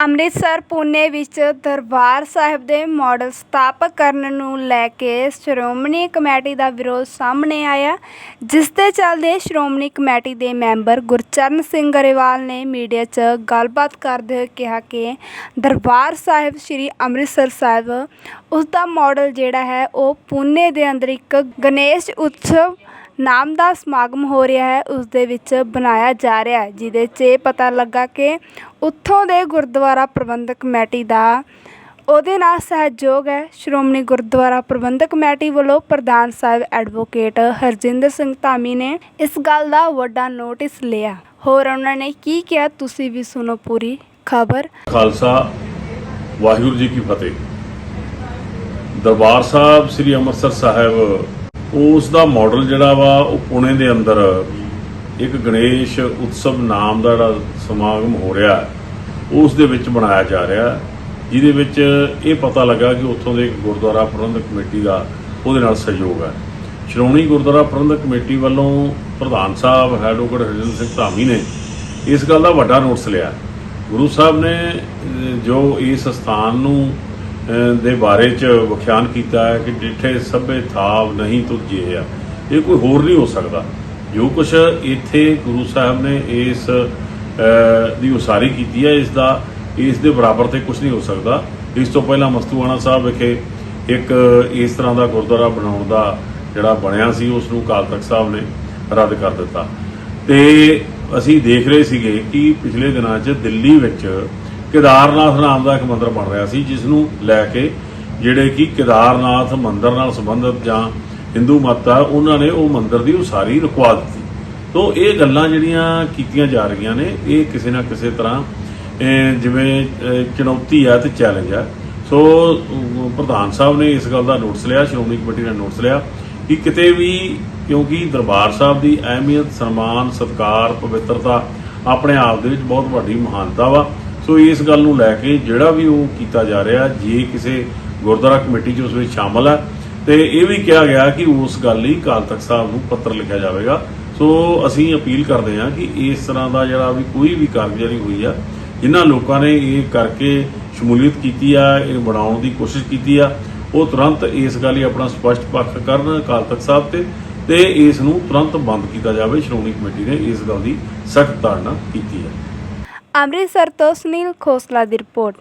ਅੰਮ੍ਰਿਤਸਰ, ਪੁਣੇ ਵਿੱਚ ਦਰਬਾਰ ਸਾਹਿਬ ਦੇ ਮਾਡਲ ਸਥਾਪਿਤ ਕਰਨ ਨੂੰ ਲੈ ਕੇ ਸ਼੍ਰੋਮਣੀ ਕਮੇਟੀ ਦਾ ਵਿਰੋਧ ਸਾਹਮਣੇ ਆਇਆ, ਜਿਸ ਦੇ ਚੱਲਦੇ ਸ਼੍ਰੋਮਣੀ ਕਮੇਟੀ ਦੇ ਮੈਂਬਰ ਗੁਰਚਰਨ ਸਿੰਘ ਗਰੇਵਾਲ ਨੇ ਮੀਡੀਆ 'ਚ ਗੱਲਬਾਤ ਕਰਦੇ ਹੋਏ ਕਿਹਾ ਕਿ ਦਰਬਾਰ ਸਾਹਿਬ ਸ੍ਰੀ ਅੰਮ੍ਰਿਤਸਰ ਸਾਹਿਬ ਉਸ ਦਾ ਮਾਡਲ ਜਿਹੜਾ ਹੈ, ਉਹ ਪੁਣੇ ਦੇ ਅੰਦਰ ਇੱਕ ਗਣੇਸ਼ ਉਤਸਵ ਨਾਮ ਦਾ ਸਮਾਗਮ ਹੋ ਰਿਹਾ ਹੈ, ਉਸ ਦੇ ਵਿੱਚ ਬਣਾਇਆ ਜਾ ਰਿਹਾ ਹੈ, ਜਿਹਦੇ 'ਚ ਇਹ ਪਤਾ ਲੱਗਾ ਕਿ ਉੱਥੋਂ ਦੇ ਗੁਰਦੁਆਰਾ ਪ੍ਰਬੰਧਕ ਕਮੇਟੀ ਦਾ ਉਹਦੇ ਨਾਲ ਸਹਿਯੋਗ ਹੈ। ਸ਼੍ਰੋਮਣੀ ਗੁਰਦੁਆਰਾ ਪ੍ਰਬੰਧਕ ਕਮੇਟੀ ਵੱਲੋਂ ਪ੍ਰਧਾਨ ਸਾਹਿਬ ਐਡਵੋਕੇਟ ਹਰਜਿੰਦਰ ਸਿੰਘ ਧਾਮੀ ਨੇ ਇਸ ਗੱਲ ਦਾ ਵੱਡਾ ਨੋਟਿਸ ਲਿਆ। ਹੋਰ ਉਹਨਾਂ ਨੇ ਕੀ ਕਿਹਾ, ਤੁਸੀਂ ਵੀ ਸੁਣੋ ਪੂਰੀ ਖਬਰ। ਖਾਲਸਾ, ਵਾਹਿਗੁਰੂ ਜੀ ਕੀ ਫਤਿਹ। ਦਰਬਾਰ ਸਾਹਿਬ ਸ੍ਰੀ ਅੰਮ੍ਰਿਤਸਰ ਸਾਹਿਬ ਉਸ ਦਾ ਮਾਡਲ ਜਿਹੜਾ ਵਾ, ਉਹ ਪੁਣੇ ਦੇ ਅੰਦਰ ਇੱਕ ਗਣੇਸ਼ ਉਤਸਵ ਨਾਮ ਦਾ ਜਿਹੜਾ ਸਮਾਗਮ ਹੋ ਰਿਹਾ ਉਸ ਦੇ ਵਿੱਚ ਬਣਾਇਆ ਜਾ ਰਿਹਾ ਜਿਹਦੇ ਵਿੱਚ ਇਹ ਪਤਾ ਲੱਗਾ ਕਿ ਉੱਥੋਂ ਦੇ ਇੱਕ ਗੁਰਦੁਆਰਾ ਪ੍ਰਬੰਧਕ ਕਮੇਟੀ ਦਾ ਉਹਦੇ ਨਾਲ ਸਹਿਯੋਗ ਹੈ। ਸ਼੍ਰੋਮਣੀ ਗੁਰਦੁਆਰਾ ਪ੍ਰਬੰਧਕ ਕਮੇਟੀ ਵੱਲੋਂ ਪ੍ਰਧਾਨ ਸਾਹਿਬ ਐਡਵੋਕੇਟ ਹਰਜਿੰਦਰ ਸਿੰਘ ਧਾਮੀ ਨੇ ਇਸ ਗੱਲ ਦਾ ਵੱਡਾ ਨੋਟਿਸ ਲਿਆ। ਗੁਰੂ ਸਾਹਿਬ ਨੇ ਜੋ ਇਸ ਸਥਾਨ ਨੂੰ ਦੇ ਬਾਰੇ ਚ ਵਿਖਿਆਨ ਕੀਤਾ ਹੈ ਕਿ ਜਿੱਥੇ ਸਭੇ ਥਾਵ ਨਹੀਂ ਤੁਝੇ ਆ। ਇਹ ਕੋਈ ਹੋਰ ਨਹੀਂ ਹੋ ਸਕਦਾ। ਜੋ ਕੁਛ ਇੱਥੇ ਗੁਰੂ ਸਾਹਿਬ ਨੇ ਇਸ ਦੀ ਉਸਾਰੀ ਕੀਤੀ ਹੈ, ਇਸ ਦਾ, ਇਸ ਦੇ ਬਰਾਬਰ ਤੇ ਕੁਝ ਨਹੀਂ ਹੋ ਸਕਦਾ। ਇਸ ਤੋਂ ਪਹਿਲਾਂ ਮਸਤੂਆਣਾ ਸਾਹਿਬ ਵਿਖੇ ਇੱਕ ਇਸ ਤਰ੍ਹਾਂ ਦਾ ਗੁਰਦੁਆਰਾ ਬਣਾਉਣ ਦਾ ਜਿਹੜਾ ਬਣਿਆ ਸੀ, ਉਸ ਨੂੰ ਅਕਾਲ ਤਖਤ ਸਾਹਿਬ ਨੇ ਰੱਦ ਕਰ ਦਿੱਤਾ। ਤੇ ਅਸੀਂ ਦੇਖ ਰਹੇ ਸੀਗੇ ਕਿ ਪਿਛਲੇ ਦਿਨਾਂ 'ਚ ਦਿੱਲੀ ਵਿੱਚ ਕੇਦਾਰਨਾਥ ਨਾਮ ਦਾ ਇੱਕ ਮੰਦਿਰ ਬਣ ਰਿਹਾ ਸੀ ਜਿਸ ਨੂੰ ਲੈ ਕੇ ਜਿਹੜੇ ਕਿ ਕੇਦਾਰਨਾਥ ਮੰਦਿਰ ਨਾਲ ਸੰਬੰਧਿਤ ਜਾਂ ਹਿੰਦੂ ਮਤ ਆ ਉਹਨਾਂ ਨੇ ਉਹ ਮੰਦਿਰ ਦੀ ਉਸਾਰੀ ਰੁਕਵਾ ਦਿੱਤੀ ਤੋਂ ਇਹ ਗੱਲਾਂ ਜਿਹੜੀਆਂ ਕੀਤੀਆਂ ਜਾ ਰਹੀਆਂ ਨੇ ਇਹ ਕਿਸੇ ਨਾ ਕਿਸੇ ਤਰ੍ਹਾਂ ਜਿਵੇਂ ਚੁਣੌਤੀ ਆ ਤੇ ਚੈਲੰਜ ਆ ਸੋ ਪ੍ਰਧਾਨ ਸਾਹਿਬ ਨੇ ਇਸ ਗੱਲ ਦਾ ਨੋਟਿਸ ਲਿਆ ਸ਼੍ਰੋਮਣੀ ਕਮੇਟੀ ਨੇ ਨੋਟਿਸ ਲਿਆ ਕਿ ਕਿਤੇ ਵੀ ਕਿਉਂਕਿ ਦਰਬਾਰ ਸਾਹਿਬ ਦੀ ਅਹਿਮੀਅਤ ਸਨਮਾਨ ਸਤਕਾਰ ਪਵਿੱਤਰਤਾ ਆਪਣੇ ਆਪ ਦੇ ਵਿੱਚ ਬਹੁਤ ਵੱਡੀ ਮਹਾਨਤਾ ਵਾ ਸੋ ਇਸ ਗੱਲ ਨੂੰ ਲੈ ਕੇ ਜਿਹੜਾ ਵੀ ਉਹ ਕੀਤਾ ਜਾ ਰਿਹਾ, ਜੇ ਕਿਸੇ ਗੁਰਦੁਆਰਾ ਕਮੇਟੀ 'ਚ ਉਸ ਵਿੱਚ ਸ਼ਾਮਲ ਹੈ, ਤੇ ਇਹ ਵੀ ਕਿਹਾ ਗਿਆ ਕਿ ਉਸ ਗੱਲ ਲਈ ਅਕਾਲ ਤਖਤ ਸਾਹਿਬ ਨੂੰ ਪੱਤਰ ਲਿਖਿਆ ਜਾਵੇਗਾ। ਸੋ ਅਸੀਂ ਅਪੀਲ ਕਰਦੇ ਹਾਂ ਕਿ ਇਸ ਤਰ੍ਹਾਂ ਦਾ ਜਿਹੜਾ ਵੀ ਕੋਈ ਵੀ ਕਾਰਗੁਜ਼ਾਰੀ ਹੋਈ ਆ, ਜਿਨ੍ਹਾਂ ਲੋਕਾਂ ਨੇ ਇਹ ਕਰਕੇ ਸ਼ਮੂਲੀਅਤ ਕੀਤੀ ਆ, ਇਹ ਬਣਾਉਣ ਦੀ ਕੋਸ਼ਿਸ਼ ਕੀਤੀ ਆ, ਉਹ ਤੁਰੰਤ ਇਸ ਗੱਲ ਲਈ ਆਪਣਾ ਸਪਸ਼ਟ ਪੱਖ ਕਰਨ ਅਕਾਲ ਤਖਤ ਸਾਹਿਬ ਤੇ ਤੇ ਇਸ ਨੂੰ ਤੁਰੰਤ ਬੰਦ ਕੀਤਾ ਜਾਵੇ। ਸ਼੍ਰੋਮਣੀ ਕਮੇਟੀ ਨੇ ਇਸ ਗੱਲ ਦੀ ਸਖਤ ਧਾਰਨਾ ਕੀਤੀ ਹੈ। ਅੰਮ੍ਰਿਤਸਰ ਤੋਂ ਸੁਨੀਲ ਖੋਸਲਾ ਦੀ ਰਿਪੋਰਟ